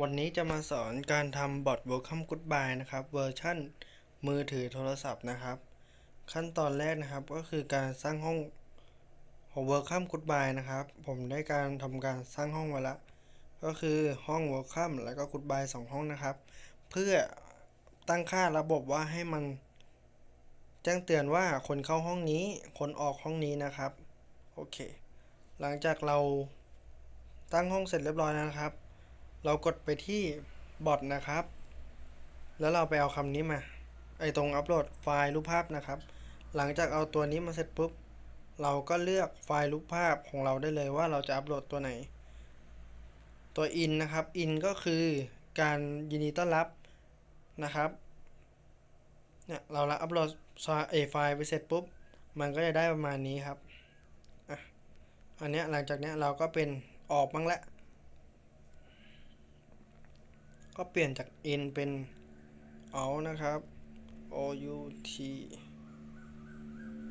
วันนี้จะมาสอนการทำบอท Welcome Goodbye นะครับเวอร์ชั่นมือถือโทรศัพท์นะครับ ขั้นตอนแรกนะครับก็คือการสร้างห้องของ Welcome Goodbye นะครับ ผมได้การทำการสร้างห้องไว้ล้วก็คือห้อง Welcome แล้วก็ Goodbye สองห้องนะครับ เพื่อตั้งค่าระบบว่าให้มัน แจ้งเตือนว่าคนเข้าห้องนี้คนออกห้องนี้นะครับโอเค หลังจากเราตั้งห้องเสร็จเรียบร้อยแล้วนะครับ เรากดไปที่บอทนะครับ แล้วเราไปเอาคำนี้มา ไอตรงอัปโหลดไฟล์รูปภาพนะครับ หลังจากเอาตัวนี้มาเสร็จปุ๊บ เราก็เลือกไฟล์รูปภาพของเราได้เลยว่าเราจะอัปโหลดตัวไหน ตัว in นะครับ in ก็คือการยินดีต้อนรับนะครับ เนี่ยเราละอัปโหลดเอไฟล์ไปเสร็จปุ๊บ มันก็จะได้ประมาณนี้ครับ อะ อันเนี้ยหลังจากเนี้ยเราก็เป็นออกบ้างและ ก็เปลี่ยนจาก in เป็น out นะครับ out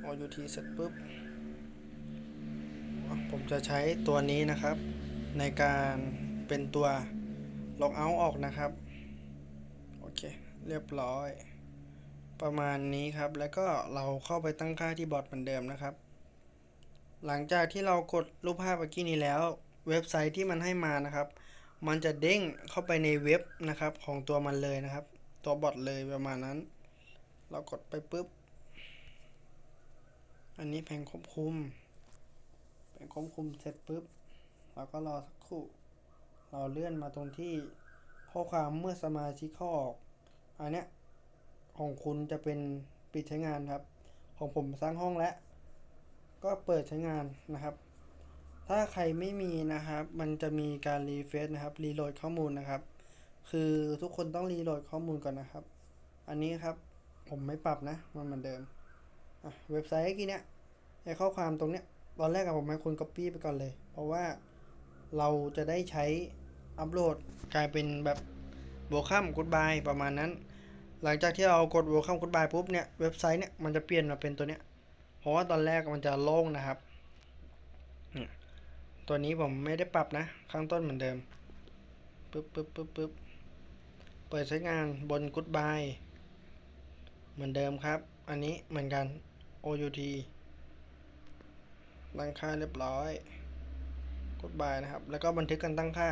out เสร็จปุ๊บ ผมจะใช้ตัวนี้นะครับ ในการเป็นตัว log out ออกนะครับ โอเค เรียบร้อย ประมาณนี้ครับ แล้วก็เราเข้าไปตั้งค่าที่บอทเหมือนเดิมนะครับ หลังจากที่เรากดรูปภาพเมื่อกี้นี้แล้ว เว็บไซต์ที่มันให้มานะครับ มันจะเด้งเข้าไปในเว็บนะครับของตัวมันเลยนะครับ ตัวบอทเลยประมาณนั้น เรากดไปปุ๊บ อันนี้แผงควบคุมแผงควบคุมเสร็จปุ๊บเราก็รอสักครู่ เราเลื่อนมาตรงที่ข้อความเมื่อสมาชิกเข้าออก อันเนี้ยของคุณจะเป็นปิดใช้งานครับ ของผมสร้างห้องแล้ว ก็เปิดใช้งานนะครับ ถ้าใครไม่มีนะครับ มันจะมีการรีเฟซนะครับ รีโหลดข้อมูลนะครับ คือทุกคนต้องรีโหลดข้อมูลก่อนนะครับ อันนี้ครับ ผมไม่ปรับนะ มันเหมือนเดิม อะ เว็บไซต์กี้เนี้ยไอข้อความตรงเนี้ย ตอนแรกอะผมให้คุณ copy ไปก่อนเลย เพราะว่าเราจะได้ใช้อัปโหลดกลายเป็นแบบ welcome goodbye ประมาณนั้น หลังจากที่เรากด welcome goodbye ปุ๊บเนี่ย เว็บไซต์เนี่ย มันจะเปลี่ยนมาเป็นตัวเนี้ย เพราะว่าตอนแรกมันจะโล่งนะครับ ตัวนี้ผมไม่ได้ปรับนะ ข้างต้นเหมือนเดิมปึ๊บปึ๊บปึ๊บปึ๊บเปิดใช้งานบน Goodbye เหมือนเดิมครับ อันนี้เหมือนกัน OUT ตั้งค่าเรียบร้อย Goodbye นะครับ แล้วก็บันทึกการตั้งค่า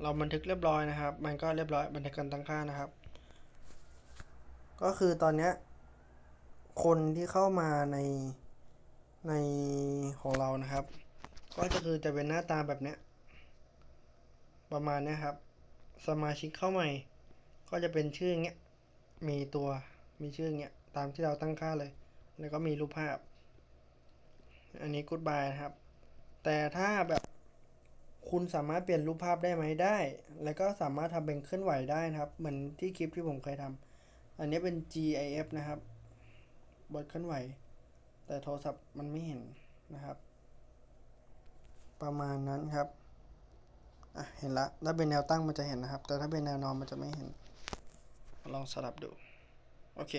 เราบันทึกเรียบร้อยนะครับ มันก็เรียบร้อยบันทึกการตั้งค่านะครับ ก็คือตอนเนี้ยคนที่เข้ามาใน ในของเรานะครับ ก็จะคือจะเป็นหน้าตาแบบเนี้ยประมาณเนี้ยครับ สมาชิกเข้าใหม่ ก็จะเป็นชื่อเงี้ยมีตัวมีชื่อเงี้ยตามที่เราตั้งค่าเลย แล้วก็มีรูปภาพ อันนี้ goodbye นะครับ แต่ถ้าแบบคุณสามารถเปลี่ยนรูปภาพได้ไหมได้ แล้วก็สามารถทำเป็นเคลื่อนไหวได้นะครับ เหมือนที่คลิปที่ผมเคยทำอันนี้เป็น GIF นะครับ บทเคลื่อนไหว แต่โทรศัพท์มันไม่เห็นนะครับ ประมาณนั้นครับอะเห็นละถ้าเป็นแนวตั้งมันจะเห็นนะครับ แต่ถ้าเป็นแนวนอนมันจะไม่เห็น ลองสลับดูโอเค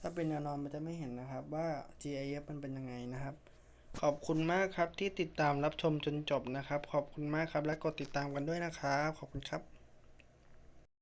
ถ้าเป็นแนวนอนมันจะไม่เห็นนะครับว่า GIF มันเป็นยังไงนะครับ ขอบคุณมากครับที่ติดตามรับชมจนจบนะครับ ขอบคุณมากครับและกดติดตามกันด้วยนะครับ ขอบคุณครับ